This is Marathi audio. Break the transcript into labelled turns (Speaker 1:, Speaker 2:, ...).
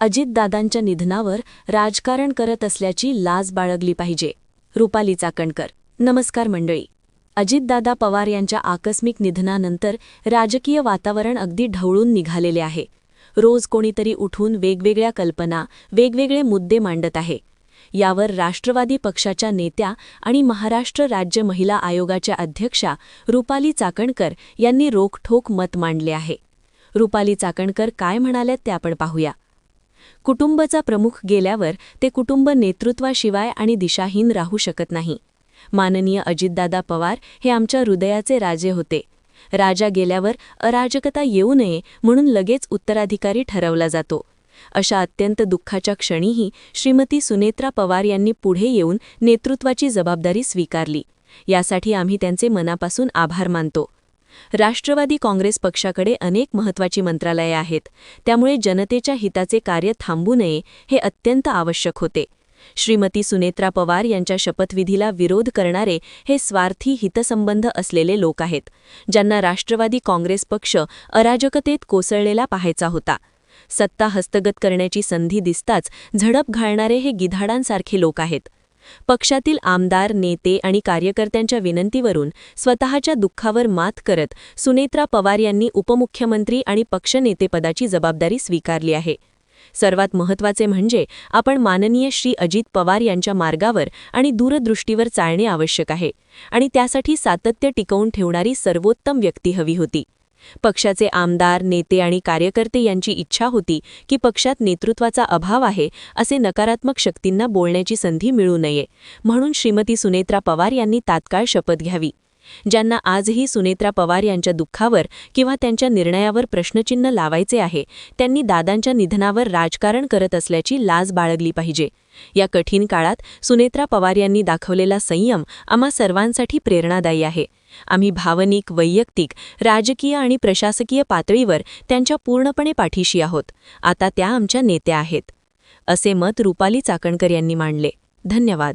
Speaker 1: अजितदादांच्या निधनावर राजकारण करत असल्याची लाज बाळगली पाहिजे. रुपाली चाकणकर नमस्कार मंडळी. अजितदादा पवार यांच्या आकस्मिक निधनानंतर राजकीय वातावरण अगदी ढवळून निघालेले आहे. रोज कोणीतरी उठून वेगवेगळ्या कल्पना वेगवेगळे मुद्दे मांडत आहे. यावर राष्ट्रवादी पक्षाच्या नेत्या आणि महाराष्ट्र राज्य महिला आयोगाच्या अध्यक्षा रुपाली चाकणकर यांनी रोखठोक मत मांडले आहे. रुपाली चाकणकर काय म्हणाल्यात ते आपण पाहूया. कुटुंबचा प्रमुख गेल्यावर ते कुटुंब नेतृत्वाशिवाय आणि दिशाहीन राहू शकत नाही. माननीय अजितदादा पवार हे आमच्या हृदयाचे राजे होते. राजा गेल्यावर अराजकता येऊ नये म्हणून लगेच उत्तराधिकारी ठरवला जातो. अशा अत्यंत दुःखाच्या क्षणीही श्रीमती सुनेत्रा पवार यांनी पुढे येऊन नेतृत्वाची जबाबदारी स्वीकारली. यासाठी आम्ही त्यांचे मनापासून आभार मानतो. राष्ट्रवादी काँग्रेस पक्षाकडे अनेक महत्त्वाची मंत्रालये आहेत. त्यामुळे जनतेच्या हिताचे कार्य थांबू नये हे अत्यंत आवश्यक होते. श्रीमती सुनेत्रा पवार यांच्या शपथविधीला विरोध करणारे हे स्वार्थी हितसंबंध असलेले लोक आहेत ज्यांना राष्ट्रवादी काँग्रेस पक्ष अराजकतेत कोसळलेला पाहायचा होता. सत्ता हस्तगत करण्याची संधी दिसताच झडप घालणारे हे गिधाडांसारखे लोक आहेत. पक्षातील आमदार नेते आणि कार्यकर्त्यांच्या विनंतीवरून स्वतःच्या दुःखावर मात करत सुनेत्रा पवार यांनी उपमुख्यमंत्री आणि पक्षनेतेपदाची जबाबदारी स्वीकारली आहे. सर्वात महत्त्वाचे म्हणजे आपण माननीय श्री अजित पवार यांच्या मार्गावर आणि दूरदृष्टीवर चालणे आवश्यक आहे आणि त्यासाठी सातत्य टिकवून ठेवणारी सर्वोत्तम व्यक्ती हवी होती. पक्षाचे आमदार नेते आणि कार्यकर्ते यांची इच्छा होती की पक्षात नेतृत्वाचा अभाव आहे असे नकारात्मक शक्तींना बोलण्याची संधी मिळू नये. म्हणून श्रीमती सुनेत्रा पवार यांनी तात्काळ शपथ घ्यावी. ज्यांना आजही सुनेत्रा पवार यांच्या दुःखावर किंवा त्यांच्या निर्णयावर प्रश्नचिन्ह लावायचे आहे त्यांनी दादांच्या निधनावर राजकारण करत असल्याची लाज बाळगली पाहिजे. या कठीण काळात सुनेत्रा पवार यांनी दाखवलेला संयम आम्हा सर्वांसाठी प्रेरणादायी आहे. आम्ही भावनिक वैयक्तिक राजकीय आणि प्रशासकीय पातळीवर त्यांच्या पूर्णपणे पाठीशी आहोत. आता त्या आमच्या नेत्या आहेत. असे मत रुपाली चाकणकर यांनी मांडले. धन्यवाद.